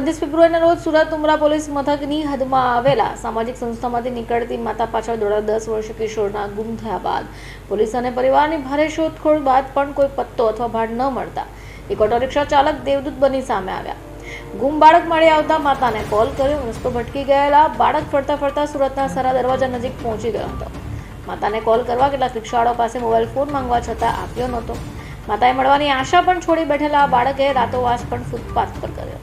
પચીસ ફેબ્રુઆરીના રોજ સુરત ઉમરા પોલીસ મથકની હદમાં આવેલા સામાજિક સંસ્થામાંથી નીકળતી માતા પાછળ દોડા દસ વર્ષ કિશોરના ગુમ થયા બાદ પોલીસ અને પરિવારની ભારે શોધખોળ બાદ પણ કોઈ પત્તો અથવા ભાડ ન મળતા એક ઓટો રિક્ષા ચાલક દેવદૂત બની સામે આવ્યા. ગુમ બાળક મળી આવતા માતાને કોલ કર્યો, રસ્તો ભટકી ગયેલા બાળક ફરતા ફરતા સુરતના સરા દરવાજા નજીક પહોંચી ગયો હતો. માતાને કોલ કરવા કેટલાક રિક્ષાવાળો પાસે મોબાઈલ ફોન માંગવા છતાં આપ્યો નહોતો. માતાએ મળવાની આશા પણ છોડી બેઠેલા આ બાળકે રાતોવાસ પણ ફૂટપાથ પર કર્યો.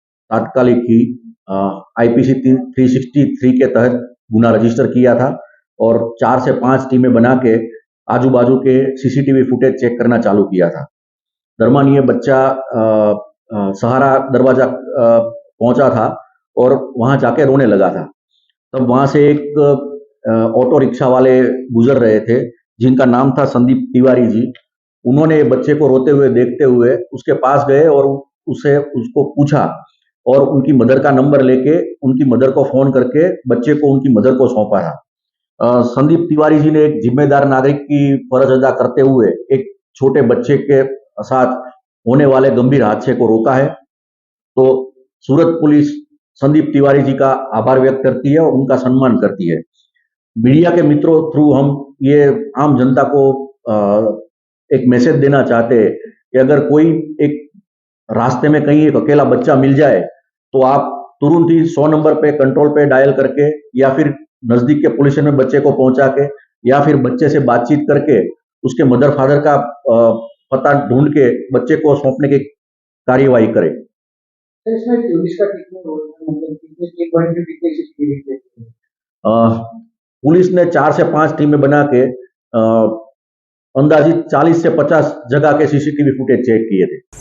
तात्कालिक ही आईपीसी थ्री सिक्सटी थ्री के तहत गुना रजिस्टर किया था और चार से पाँच टीमें बना के आजू बाजू के सीसीटीवी फुटेज चेक करना चालू किया था। दरमियान ये बच्चा अ, अ, सहारा दरवाज़ा पहुँचा था और वहाँ जाके रोने लगा था। तब वहाँ से एक ऑटो रिक्शा वाले गुजर रहे थे जिनका नाम था संदीप तिवारी जी। उन्होंने बच्चे को रोते हुए देखते हुए उसके पास गए और उसे उसको पूछा और उनकी मदर का नंबर लेके उनकी मदर को फ़ोन करके बच्चे को उनकी मदर को सौंपा था संदीप तिवारी जी ने एक जिम्मेदार नागरिक की फ़र्ज़ अदा करते हुए एक छोटे बच्चे के साथ होने वाले गंभीर हादसे को रोका है। तो सूरत पुलिस संदीप तिवारी जी का आभार व्यक्त करती है और उनका सम्मान करती है। मीडिया के मित्रों थ्रू हम ये आम जनता को एक मैसेज देना चाहते हैं कि अगर कोई एक रास्ते में कहीं एक अकेला बच्चा मिल जाए तो आप तुरंत ही सौ नंबर पे कंट्रोल पे डायल करके या फिर नज़दीक के पुलिस में बच्चे को पहुँचा के या फिर बच्चे से बातचीत करके उसके मदर फादर का पता ढूंढ के बच्चे को सौंपने की कार्यवाही करें। पुलिस है? मतलब पुलिस ने चार से पाँच टीमें बना के अंदाजित 40 से 50 जगह के सीसीटीवी फुटेज चेक किए थे।